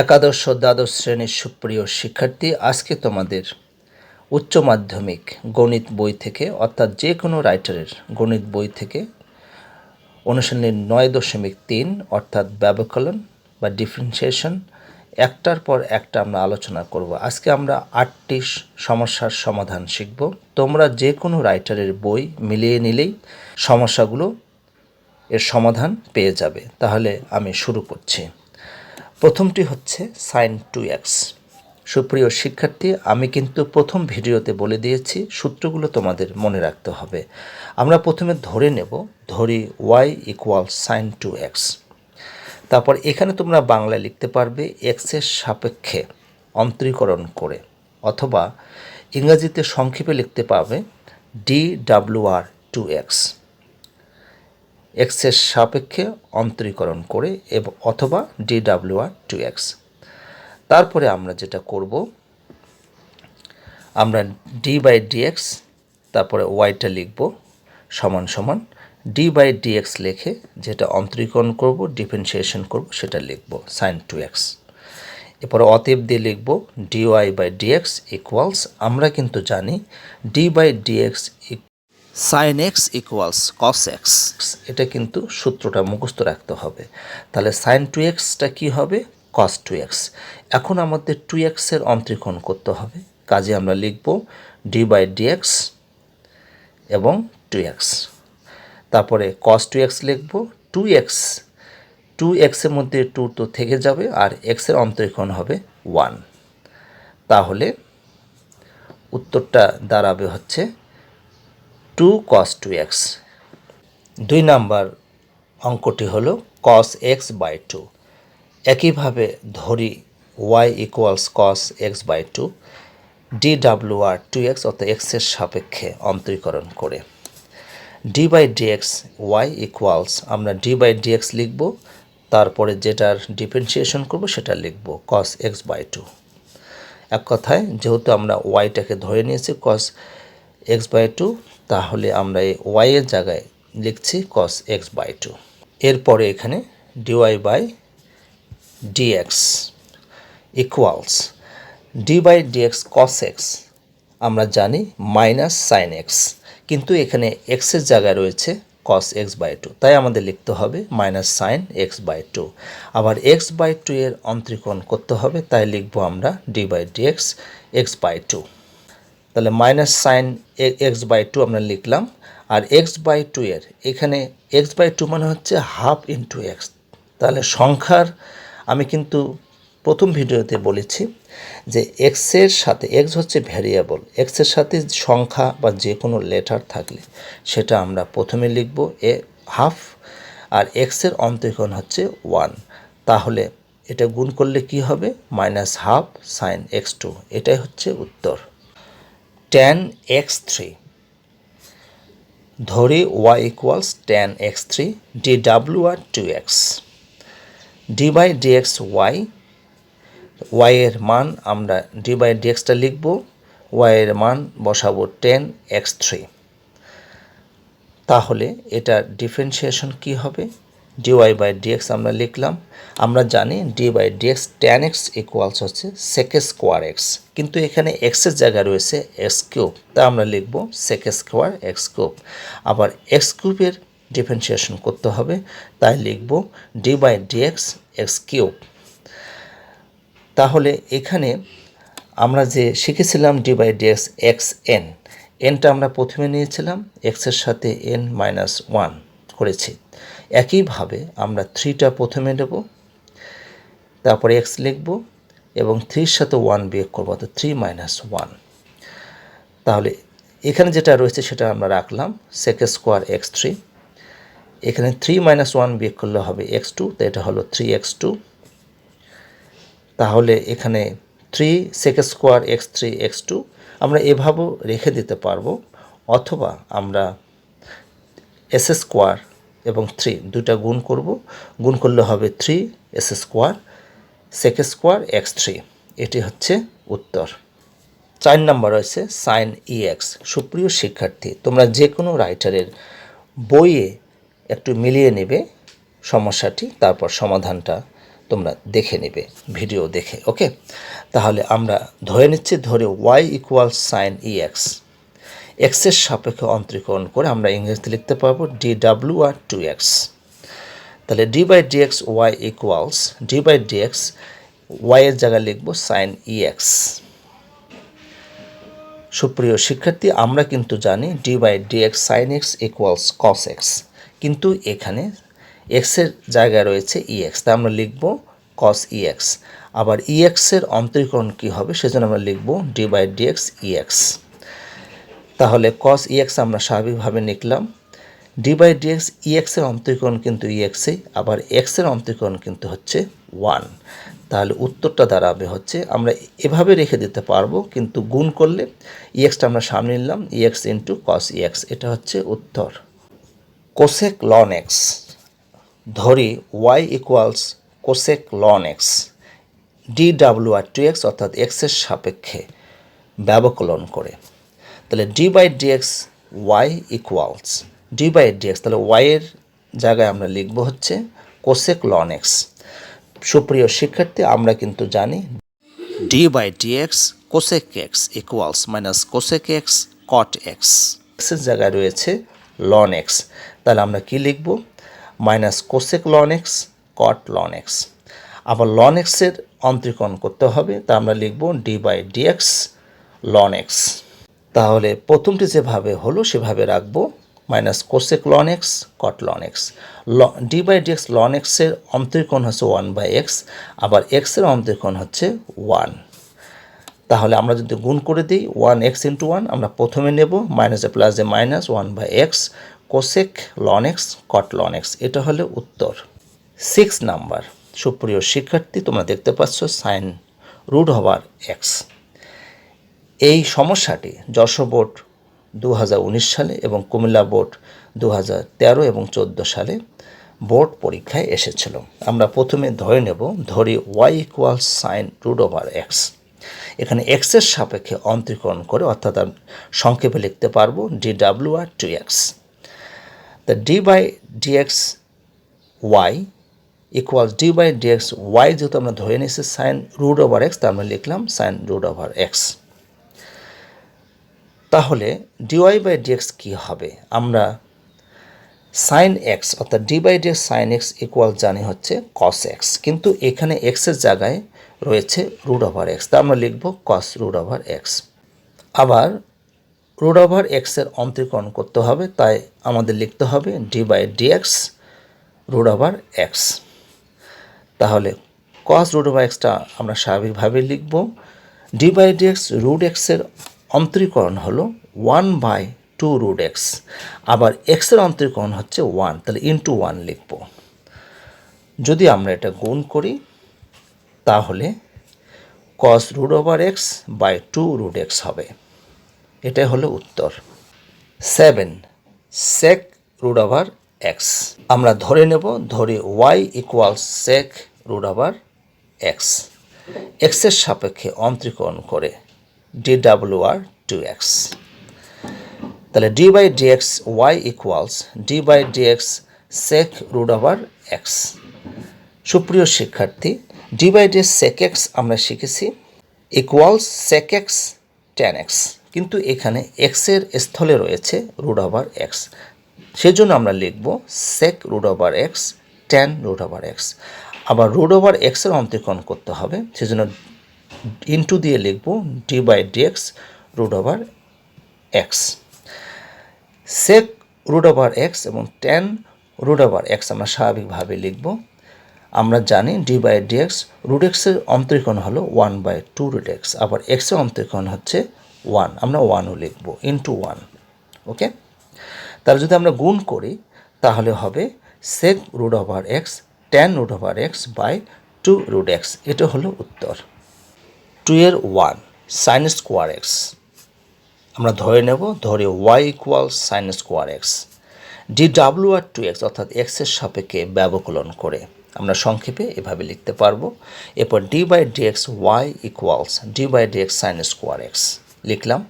একাদশ ও দ্বাদশ শ্রেণির সুপ্রিয় শিক্ষার্থী, আজকে তোমাদের উচ্চ মাধ্যমিক গণিত বই থেকে, অর্থাৎ যে কোনো রাইটারের গণিত বই থেকে অনুশীলনীর নয় দশমিক তিন, অর্থাৎ ব্যবকলন বা ডিফারেন্সিয়েশন, একটার পর একটা আমরা আলোচনা করব। আজকে আমরা আটটি সমস্যার সমাধান শিখব। তোমরা যে কোনো রাইটারের বই মিলিয়ে নিলেই সমস্যাগুলো এর সমাধান পেয়ে যাবে। তাহলে আমি শুরু করছি। প্রথমটি হচ্ছে সাইন টু এক্স। সুপ্রিয় শিক্ষার্থী, আমি কিন্তু প্রথম ভিডিওতে বলে দিয়েছি, সূত্রগুলো তোমাদের মনে রাখতে হবে। আমরা প্রথমে ধরে নেব, ধরি Y equal sine two X. তারপর এখানে তোমরা বাংলায় লিখতে পারবে এক্সের সাপেক্ষে অন্তরীকরণ করে, অথবা ইংরেজিতে সংক্ষেপে লিখতে পাবে, D W R to X. এক্সের সাপেক্ষে অন্তরীকরণ করে এবং, অথবা D W R to X তারপরে আমরা যেটা করব, আমরা ডি বাই ডিএক্স তারপরে ওয়াইটা লিখব সমান সমান। ডি বাই ডিএক্স লেখে যেটা অন্তরীকরণ করব ডিফারেন্সিয়েশন করব, সেটা লিখব সাইন টু এক্স এরপরে অতএব দিয়ে লিখব ডিওয়াই বাই ডিএক্স ইকুয়ালস আমরা কিন্তু জানি D by DX sine X equals cos X এটা কিন্তু সূত্রটা মুখস্থ রাখতে হবে। তাহলে সাইন টু এক্সটা কী হবে? কস টু এক্স এখন আমাদের টু এক্সের অন্তরীকরণ করতে হবে। কাজে আমরা লিখব ডি বাই ডিএক্স এবং টু এক্স তারপরে কস টু এক্স লিখব টু এক্স টু এক্সের মধ্যে টু তো থেকে যাবে আর এক্সের অন্তরীকরণ হবে ওয়ান তাহলে উত্তরটা দাঁড়াবে হচ্ছে টু কস টু এক্স দুই নাম্বার অঙ্কটি হলো কস এক্স বাই টু একইভাবে ধরি Y equals cos X by two D W R to X অর্থাৎ এক্সের সাপেক্ষে অন্তরীকরণ করে। D by DX Y equals আমরা ডি বাই ডিএক্স লিখব, তারপরে যেটার ডিফারেন্সিয়েশন করব সেটা লিখব কস এক্স বাই টু এক কথায়, যেহেতু আমরা ওয়াইটাকে ধরে নিয়েছি কস এক্স বাই টু তাহলে আমরা এই ওয়াইয়ের জায়গায় লিখছি কস এক্স বাই টু এরপরে এখানে DY by DX equals D by DX cos X আমরা জানি মাইনাস সাইন এক্স কিন্তু এখানে এক্সের জায়গায় রয়েছে কস এক্স বাই টু তাই আমাদের লিখতে হবে minus sine X by two আবার এক্স বাই টু এর অন্তরীকরণ করতে হবে, তাই লিখব আমরা D by DX X by two তাহলে minus sine X by two আমরা লিখলাম। আর এক্স বাই টু এর, এখানে এক্স বাই টু মানে হচ্ছে হাফ ইন্টু এক্স তাহলে সংখ্যার আমি কিন্তু প্রথম ভিডিওতে বলেছি যে এক্সের সাথে এক্স হচ্ছে ভ্যারিয়েবল এক্সের সাথে সংখ্যা বা যে কোনো লেটার থাকলে সেটা আমরা প্রথমে লিখব এ হাফ আর এক্সের অন্তরীকরণ হচ্ছে ওয়ান তাহলে এটা গুণ করলে কি হবে? Minus half sine X two এটাই হচ্ছে উত্তর। টেন এক্স থ্রি ধরি Y equals tan X three D W R to X D by DX Y Y এর মান আমরা ডি বাই ডিএক্সটা লিখব ওয়াই এর মান বসাবো টেন এক্স থ্রি তাহলে এটা ডিফারেন্সিয়েশন কি হবে? ডিওয়াই বাই ডিএক্স আমরা লিখলাম। আমরা জানি D by DX tan X equals হচ্ছে সেকে স্কোয়ার এক্স কিন্তু এখানে এক্সের জায়গায় রয়েছে এক্স কিউব তা আমরা লিখব সেকে স্কোয়ার এক্স কিউব আবার এক্স কিউবের ডিফারেন্সিয়েশন করতে হবে। তাই লিখব D by DX X cube তাহলে এখানে আমরা যে শিখেছিলাম D by DX X N এনটা আমরা প্রথমে নিয়েছিলাম এক্সের সাথে এন মাইনাস ওয়ান করেছি। একইভাবে আমরা থ্রিটা প্রথমে নেব, তারপরে এক্স লিখব এবং থ্রির সাথে ওয়ান বিয়োগ করব, অর্থাৎ থ্রি মাইনাস ওয়ান। তাহলে এখানে যেটা রয়েছে সেটা আমরা রাখলাম সেকে স্কোয়ার এক্স থ্রি এখানে থ্রি মাইনাস ওয়ান বিয়োগ করলে হবে এক্স টু তো এটা হলো থ্রি এক্স টু তাহলে এখানে three sec square X three X two আমরা এভাবেও রেখে দিতে পারব, অথবা আমরা এস স্কোয়ার এবং থ্রি দুটা গুণ করব। গুণ করলে হবে three S square sec square X three এটি হচ্ছে উত্তর। চার নাম্বার রয়েছে সাইন ই এক্স সুপ্রিয় শিক্ষার্থী, তোমরা যে কোনো রাইটারের বইয়ে একটু মিলিয়ে নেবে সমস্যাটি, তারপর সমাধানটা তোমরা দেখে নেবে ভিডিও দেখে ওকে তাহলে আমরা ধরে নিচ্ছি, ধরে Y equal sine E X এক্সের সাপেক্ষে অন্তরীকরণ করে আমরা ইংরেজিতে লিখতে পারব D W R to X তাহলে D by D X Y equals D by D X Y এর জায়গায় লিখব সাইন ই এক্স সুপ্রিয় শিক্ষার্থী, আমরা কিন্তু জানি D by D X sine X equals cos X কিন্তু এখানে এক্সের জায়গায় রয়েছে ই এক্স তা আমরা লিখব কস ই এক্স আবার ই এক্সের অন্তরীকরণ কী হবে? সেজন্য আমরা লিখব D by D X E X তাহলে কস ই এক্স আমরা স্বাভাবিকভাবে লিখলাম। D by D X E এক্সের অন্তরীকরণ কিন্তু ই এক্সেই আবার এক্সের অন্তরীকরণ কিন্তু হচ্ছে ওয়ান তাহলে উত্তরটা দাঁড়াবে হচ্ছে, আমরা এভাবে রেখে দিতে পারব, কিন্তু গুণ করলে ই এক্সটা আমরা সামনে নিলাম E X into cos E X এটা হচ্ছে উত্তর। কোসেক লন এক্স ধরি Y equals cosec ln X D W R to X অর্থাৎ এক্সের সাপেক্ষে ব্যবকলন করে। তাহলে D by D X Y equals D by D X তাহলে ওয়াইয়ের জায়গায় আমরা লিখব হচ্ছে কোসেক লন এক্স সুপ্রিয় শিক্ষার্থী, আমরা কিন্তু জানি D by D X cosec X equals minus cosec X cot X এক্সের জায়গায় রয়েছে লন এক্স তাহলে আমরা কি লিখব? Minus cosec ln X cot ln X আবার লন এক্সের অন্তরীকরণ করতে হবে তা আমরা লিখব D by D X ln X তাহলে প্রথমটি যেভাবে হলো সেভাবে রাখব minus cosec ln X cot ln X law D by D X ln এক্সের অন্তরীকরণ হচ্ছে ওয়ান বাই এক্স আবার এক্সের অন্তরীকরণ হচ্ছে ওয়ান তাহলে আমরা যদি গুণ করে দিই ওয়ান এক্স ইন্টু ওয়ান আমরা প্রথমে নেব মাইনাসে plus minus one by X cosec ln X cot ln X এটা হলো উত্তর। সিক্স নাম্বার সুপ্রিয় শিক্ষার্থী, তোমরা দেখতে পাচ্ছ সাইন রুট হবার এক্স এই সমস্যাটি যশোর বোর্ড দু হাজার উনিশ সালে এবং কুমিল্লা বোর্ড দু তেরো এবং চোদ্দ সালে বোর্ড পরীক্ষায় এসেছিল। আমরা প্রথমে ধরে নেব ধরি Y equal sine root over X এখানে এক্সের সাপেক্ষে অন্তরীকরণ করে অর্থাৎ আমি সংক্ষেপে লিখতে পারব D W R to X তা D by DX Y equal D by DX Y যেহেতু আমরা ধরে নিয়েছি সাইন রুট ওভার এক্স তা আমরা লিখলাম সাইন রুট ওভার এক্স তাহলে ডিওয়াই বাই ডিএক্স কী হবে? আমরা সাইন এক্স অর্থাৎ D by DX sine X equal জানি হচ্ছে কস এক্স কিন্তু এখানে এক্সের জায়গায় রয়েছে রুট ওভার এক্স তা আমরা লিখব কস রুট ওভার এক্স আবার রুট ওভার এক্সের অন্তরীকরণ করতে হবে, তাই আমাদের লিখতে হবে D by DX root over X তাহলে কস রুট ওভার এক্সটা আমরা স্বাভাবিকভাবে লিখব। ডি বাই ডিএক্স রুট এক্সের অন্তরীকরণ হলো one by two root X আবার এক্সের অন্তরীকরণ হচ্ছে ওয়ান তাহলে ইন্টু ওয়ান লিখব। যদি আমরা এটা গুণ করি, তাহলে cos root over X by two root X হবে। এটাই হলো উত্তর। Seven sec root over X আমরা ধরে নেব, ধরে Y equal sec root over X এক্সের সাপেক্ষে অন্তরীকরণ করে D W R to X তাহলে D by D X Y equals D by D X sec root over X সুপ্রিয় শিক্ষার্থী D by D sec X আমরা শিখেছি equals sec X tan X কিন্তু এখানে এক্সের স্থলে রয়েছে রুট ওভার এক্স সেজন্য আমরা লিখব sec root over X tan root over X আবার রুট ওভার এক্সের অন্তরীকরণ করতে হবে, সেজন্য ইন্টু দিয়ে লিখব D by D X root over X sec root over X এবং টেন রুট ওভার এক্স আমরা স্বাভাবিকভাবে লিখব। আমরা জানি D by D X root এক্সের অন্তরীকরণ হলো one by two root X আবার এক্সের অন্তরীকরণ হচ্ছে ওয়ান আমরা ওয়ানও লিখব ইন্টু ওয়ান ওকে তাহলে যদি আমরা গুণ করি, তাহলে হবে sec root over X tan root over X by two root X এটা হলো উত্তর। টু এর ওয়ান সাইন স্কোয়ার এক্স আমরা ধরে নেব, ধরে Y equal sine square X D W R to X অর্থাৎ এক্সের সাপেক্ষে ব্যবকলন করে আমরা সংক্ষেপে এভাবে লিখতে পারব। এরপর D by D X Y equals D by D X sine square X লিখলাম।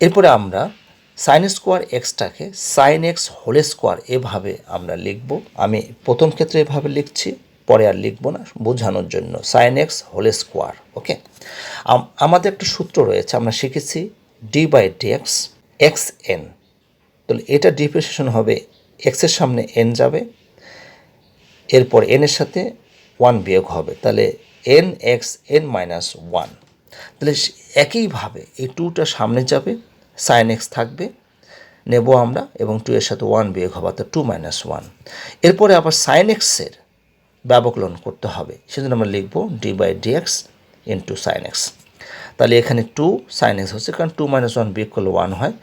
এরপরে আমরা সাইন স্কোয়ার এক্সটাকে সাইন এক্স হোল স্কোয়ার এভাবে আমরা লিখব। আমি প্রথম ক্ষেত্রে এভাবে লিখছি। পরে আর লিখব না, বোঝানোর জন্য। Sine X whole square okay আমাদের একটা সূত্র রয়েছে, আমরা শিখেছি D by D X X N তাহলে এটা ডিপ্রিসিয়েশন হবে এক্সের সামনে এন যাবে, এরপর এনের সাথে ওয়ান বিয়োগ হবে। তাহলে N X N minus one তাহলে একইভাবে এই টুটা সামনে যাবে সাইন এক্স থাকবে, নেব আমরা, এবং টু এর সাথে ওয়ান বিয়োগ হবে, অর্থাৎ টু মাইনাস ওয়ান এরপরে আবার সাইন এক্সের ব্যবকলন করতে হবে। সেজন্য আমরা লিখব D by D X into sine X তাহলে এখানে টু সাইন এক্স হচ্ছে, কারণ টু মাইনাস ওয়ান বিয়োগ করলে ওয়ান হয়,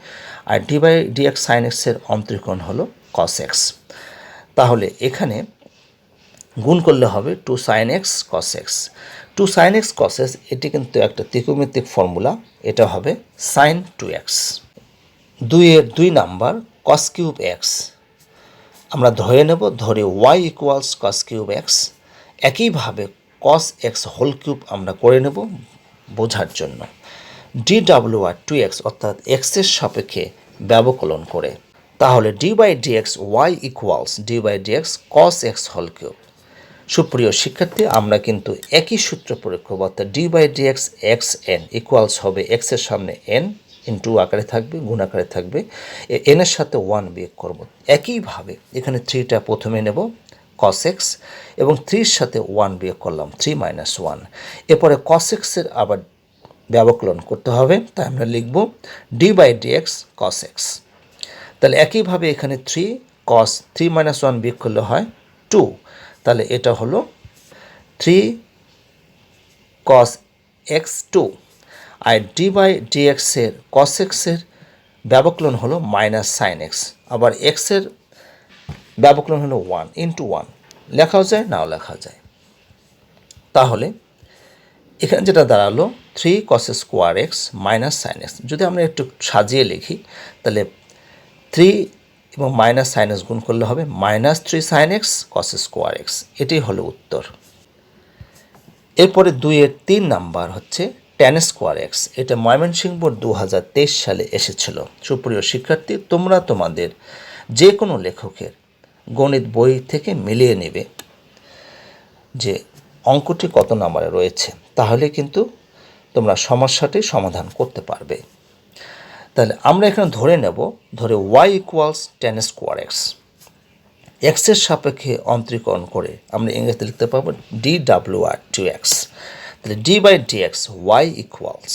আর D by D X sine এক্সের অন্তরীকরণ হলো কস এক্স তাহলে এখানে গুণ করলে হবে two sine X cos X two sine X cos X এটি কিন্তু একটা ত্রিকোণমিতিক ফর্মুলা এটা হবে সাইন টু এক্স দুইয়ের দুই নাম্বার কস কিউব এক্স আমরা ধরে নেব, ধরে Y equals cos cube X একইভাবে কস এক্স হোল কিউব আমরা করে নেব বোঝার জন্য। D W R to X অর্থাৎ এক্সের সাপেক্ষে ব্যবকলন করে। তাহলে D by D X Y equals D by D X cos X whole cube সুপ্রিয় শিক্ষার্থী, আমরা কিন্তু একই সূত্র প্রয়োগ করব, অর্থাৎ D by D X X N equals হবে এক্সের সামনে এন ইন্টু আকারে থাকবে, গুণ আকারে থাকবে। এন এর সাথে ওয়ান বিয়োগ করব। একইভাবে এখানে থ্রিটা প্রথমে নেব কস এক্স এবং থ্রির সাথে ওয়ান বিয়োগ করলাম থ্রি মাইনাস ওয়ান এরপরে কস এক্সের আবার ব্যবকলন করতে হবে, তাই আমরা লিখব d by d x cos x তাহলে একইভাবে এখানে three cos three minus one বিয়োগ করলে হয় টু তাহলে এটা হলো থ্রি কস এক্স টু আর ডি বাই ডি এক্সের কস এক্সের ব্যবকলন হলো মাইনাস সাইন এক্স আবার এক্সের ব্যবকলন হলো ওয়ান ইন্টু ওয়ান লেখাও যায়, নাও লেখা যায়। তাহলে এখানে যেটা দাঁড়াল three cos square x minus sine x যদি আমরা একটু সাজিয়ে লিখি, তাহলে থ্রি এবং মাইনাস সাইন এক্স গুণ করলে হবে minus three sine x cos square x এটাই হলো উত্তর। এরপরে দুইয়ের তিন নাম্বার হচ্ছে টেন স্কোয়ার এক্স এটা ময়মনসিংহ দু হাজার তেইশ সালে এসেছিল। সুপ্রিয় শিক্ষার্থী, তোমরা তোমাদের যে কোনো লেখকের গণিত বই থেকে মিলিয়ে নেবে যে অঙ্কটি কত নাম্বারে রয়েছে, তাহলে কিন্তু তোমরা সমস্যাটি সমাধান করতে পারবে। তাহলে আমরা এখানে ধরে নেব, ধরে y equals tan square x এক্সের সাপেক্ষে অন্তরীকরণ করে আমরা ইংরেজিতে লিখতে পারব D W R to x তাহলে d by d x y equals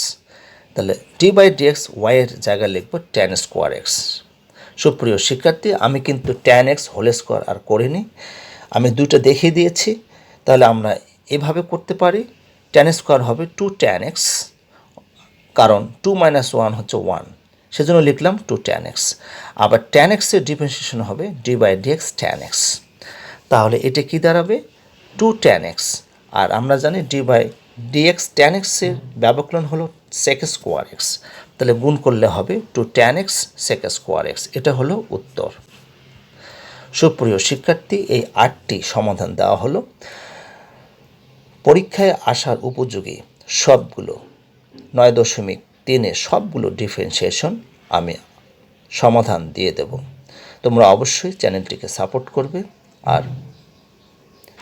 তাহলে ডি বাই ডি এক্স ওয়াইয়ের জায়গায় লিখব টেন স্কোয়ার এক্স সুপ্রিয় শিক্ষার্থী, আমি কিন্তু টেন এক্স হোল স্কোয়ার আর করিনি। আমি দুইটা দেখিয়ে দিয়েছি, তাহলে আমরা এভাবে করতে পারি। টেন স্কোয়ার হবে টু ট্যান এক্স কারণ টু মাইনাস ওয়ান হচ্ছে ওয়ান সেজন্য লিখলাম টু ট্যান এক্স আবার ট্যান এক্সের ডিফারেন্সিয়েশন হবে d by d x tan x তাহলে এটা কী দাঁড়াবে? টু ট্যান এক্স আর আমরা জানি d by d x tan এক্সের ব্যবকলন হলো সেক স্কোয়ার এক্স তাহলে গুণ করলে হবে two tan x sec square x এটা হলো উত্তর। সুপ্রিয় শিক্ষার্থী, এই আটটি সমাধান দেওয়া হলো। পরীক্ষায় আসার উপযোগী সবগুলো, নয় দশমিক তিনে সবগুলো ডিফারেন্সিয়েশন আমি সমাধান দিয়ে দেব। তোমরা অবশ্যই চ্যানেলটিকে সাপোর্ট করবে আর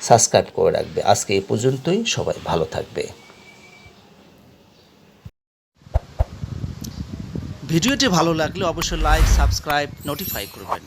সাবস্ক্রাইব করে রাখবে। আজকে এই পর্যন্তই, সবাই ভালো থাকবে। ভিডিওটি ভালো লাগলে অবশ্যই লাইক সাবস্ক্রাইব নোটিফাই করবেন।